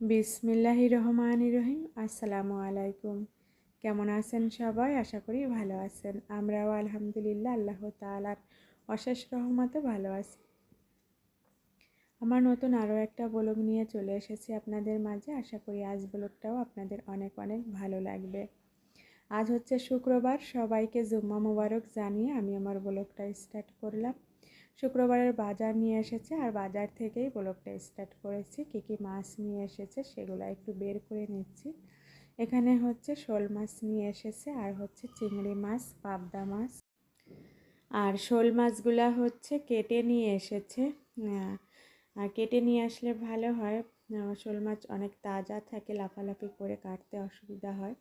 বিসমিল্লাহি রহমান রহিম। আসসালামু আলাইকুম। কেমন আছেন সবাই? আশা করি ভালো আছেন। আমরাও আলহামদুলিল্লাহ, আল্লাহ তালার অশেষ রহমতে ভালো আছি। আমার নতুন আরও একটা ব্লগ নিয়ে চলে এসেছি আপনাদের মাঝে। আশা করি আজ ব্লগটাও আপনাদের অনেক অনেক ভালো লাগবে। আজ হচ্ছে শুক্রবার। সবাইকে জুম্মা মুবারক জানিয়ে আমি আমার ব্লগটা স্টার্ট করলাম। শুক্রবারের বাজার নিয়ে এসেছে আর বাজার থেকেই ব্লগটা স্টার্ট করেছি। কী কী মাছ নিয়ে এসেছে সেগুলো একটু বের করে নিচ্ছি। এখানে হচ্ছে শোল মাছ নিয়ে এসেছে আর হচ্ছে চিংড়ি মাছ, পাবদা মাছ। আর শোল মাছগুলা হচ্ছে কেটে নিয়ে এসেছে। কেটে নিয়ে আসলে ভালো হয়। শোল মাছ অনেক তাজা থাকে, লাফালাফি করে কাটতে অসুবিধা হয়।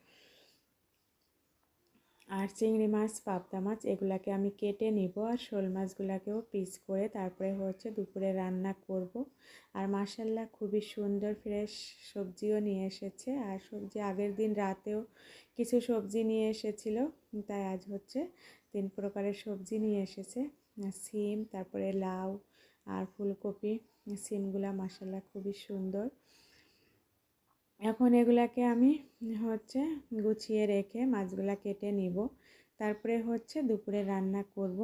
আর চিংড়ি মাছ, পাবদা মাছ এগুলাকে আমি কেটে নিব আর শোল মাছগুলাকেও পিস করে তারপরে হচ্ছে দুপুরে রান্না করব। আর মাসাল্লাহ খুবই সুন্দর ফ্রেশ সবজিও নিয়ে এসেছে। আর সবজি আগের দিন রাতেও কিছু সবজি নিয়ে এসেছিল, তাই আজ হচ্ছে তিন প্রকারের সবজি নিয়ে এসেছে। সিম, তারপরে লাউ আর ফুলকপি, সিমগুলা মাসাল্লাহ খুবই সুন্দর। এখন এগুলাকে আমি হচ্ছে গুছিয়ে রেখে মাছগুলো কেটে নিব। তারপরে হচ্ছে দুপুরে রান্না করব।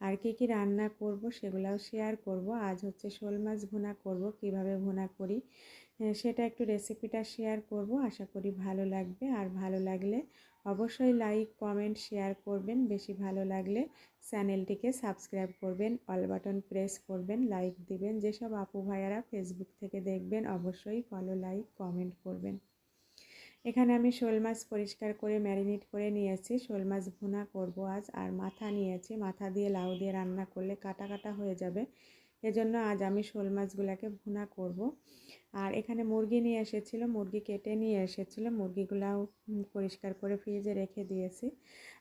আর কি কি রান্না করব সেগুলাও শেয়ার করব। আজ হচ্ছে শোল মাছ ভুনা করব, কীভাবে ভুনা করি সেটা একটু রেসিপিটা শেয়ার করব। আশা করি ভালো লাগবে। আর ভালো লাগলে অবশ্যই লাইক কমেন্ট শেয়ার করবেন। বেশি ভালো লাগলে চ্যানেলটিকে সাবস্ক্রাইব করবেন অল বাটন প্রেস করবেন লাইক দিবেন। যেসব আপু ভাইয়ারা ফেসবুক থেকে দেখবেন, অবশ্যই ফলো লাইক কমেন্ট করবেন। এখানে আমি শোল মাছ পরিষ্কার করে ম্যারিনেট করে নিয়েছি। শোল মাছ ভুনা করব আজ। আর মাথা নিয়েছি। মাথা দিয়ে লাউ দিয়ে রান্না করলে কাটা কাটা হয়ে যাবে। এজন্য আজ আমি শোল মাছগুলোকে ভুনা করব। আর এখানে মুরগি নিয়ে এসেছিল, মুরগি কেটে নিয়ে এসেছিল, মুরগিগুলাও পরিষ্কার করে ফ্রিজে রেখে দিয়েছি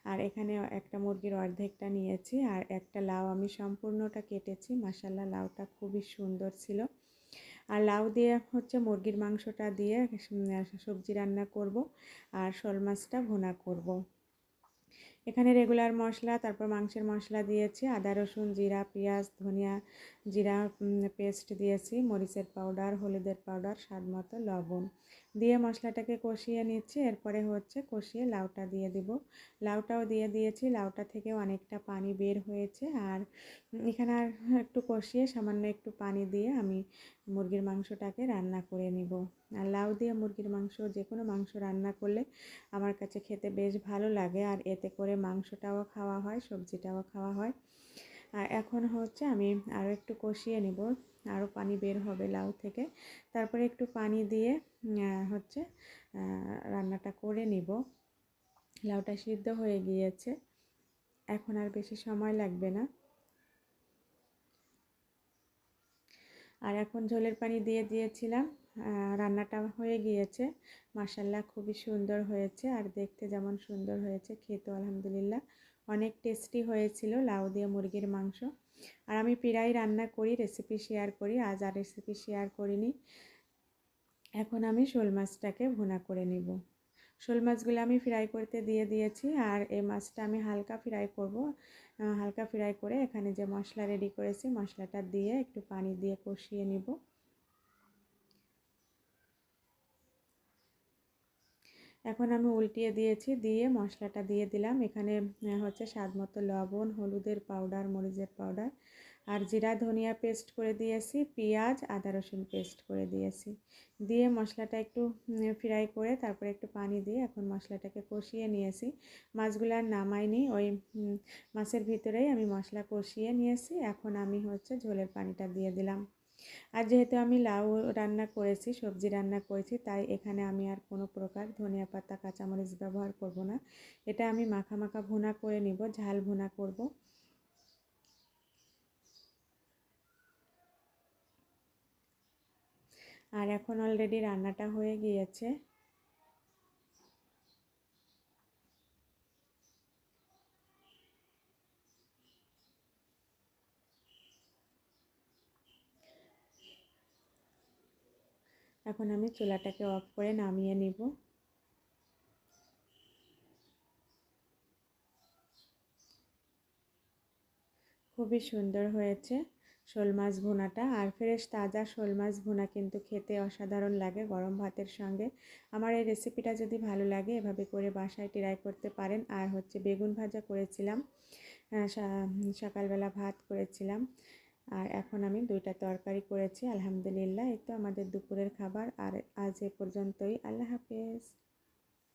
আর এখানে একটা মুরগির অর্ধেকটা নিয়েছি, আর একটা লাউ আমি সম্পূর্ণটা কেটেছি মাসাল্লাহ লাউটা খুবই সুন্দর ছিল আর লাউ দিয়ে হচ্ছে মুরগির মাংসটা দিয়ে সবজি রান্না করব, আর শোল মাছটা ভুনা করব। এখানে রেগুলার মশলা, তারপর মাংসের মশলা দিয়েছি। আদা, রসুন, জিরা, পেঁয়াজ, ধনিয়া জিরা পেস্ট দিয়েছি, মরিচের পাউডার হলুদের পাউডার স্বাদ মতো লবণ। দিয়ে মশলাটাকে কষিয়ে নিচ্ছি, এরপরে হচ্ছে কষিয়ে লাউটা দিয়ে দিব। লাউটাও দিয়ে দিয়েছি, লাউটা থেকে অনেকটা পানি বের হয়েছে। আর এখানে আর একটু কষিয়ে সামান্য একটু পানি দিয়ে আমি মুরগির মাংসটাকে রান্না করে নিব। আর লাউ দিয়ে মুরগির মাংস যে কোনো মাংস রান্না করলে আমার কাছে খেতে বেশ ভালো লাগে। আর এতে করে মাংসটাও খাওয়া হয়, সবজিটাও খাওয়া হয়। আর এখন হচ্ছে আমি আরও একটু কষিয়ে নেব। আরও পানি বের হবে লাউ থেকে। তারপরে একটু পানি দিয়ে হচ্ছে রান্নাটা করে নিব। লাউটা সিদ্ধ হয়ে গিয়েছে। এখন আর বেশি সময় লাগবে না। আর এখন ঝোলের পানি দিয়ে দিয়েছিলাম। রান্নাটা হয়ে গিয়েছে। মাসাল্লাহ খুবই সুন্দর হয়েছে। আর দেখতে যেমন সুন্দর হয়েছে খেতে আলহামদুলিল্লাহ অনেক টেস্টি হয়েছিল লাউ দিয়ে মুরগির মাংস। আর আমি প্রায় রান্না করি রেসিপি শেয়ার করি, আজ আর রেসিপি শেয়ার করিনি। এখন আমি শোল মাছটাকে ভুনা করে নিব। শোল মাছগুলো আমি ফ্রাই করতে দিয়ে দিয়েছি আর এই মাছটা আমি হালকা ফ্রাই করব। হালকা ফ্রাই করে এখানে যে মশলা রেডি করেছি মশলাটা দিয়ে একটু পানি দিয়ে কষিয়ে নিব। এখন আমি উল্টিয়ে দিয়েছি, দিয়ে মশলাটা দিয়ে দিলাম। এখানে হচ্ছে স্বাদ মতো লবণ, হলুদের পাউডার মরিচের পাউডার আর জিরা, ধনিয়া পেস্ট করে দিয়েছি, পেঁয়াজ, আদা রসুন পেস্ট করে দিয়েছি। দিয়ে মশলাটা একটু ফ্রাই করে তারপরে একটু পানি দিয়ে এখন মশলাটাকে কষিয়ে নিয়েছি। মাছগুলো আর নামাইনি, ওই মাছের ভিতরেই আমি মশলা কষিয়ে নিয়েছি। এখন আমি হচ্ছে ঝোলের পানিটা দিয়ে দিলাম। আর যেহেতু আমি লাউ রান্না করেছি, সবজি রান্না করেছি, তাই এখানে আমি আর কোনো প্রকার ধনিয়া পাতা, কাঁচামরিচ ব্যবহার করব না। এটা আমি মাখা মাখা ভুনা করে নিব, ঝাল ভুনা করব। আর এখন অলরেডি রান্নাটা হয়ে গিয়েছে। এখন আমি চুলাটাকে অফ করে নামিয়ে নিব। খুবই সুন্দর হয়েছে। শোল মাছ ভুনাটা আর ফ্রেশ তাজা শোল মাছ ভুনা কিন্তু খেতে অসাধারণ লাগে গরম ভাতের সঙ্গে। আমার এই রেসিপিটা যদি ভালো লাগে এভাবে করে বাসায় ট্রাই করতে পারেন। আর হচ্ছে বেগুন ভাজা করেছিলাম সকালবেলা ভাত করেছিলাম। আর এখন আমি দুইটা তরকারি করেছি, আলহামদুলিল্লাহ। এই তো আমাদের দুপুরের খাবার। আর আজ এ পর্যন্তই। আল্লাহ হাফেজ।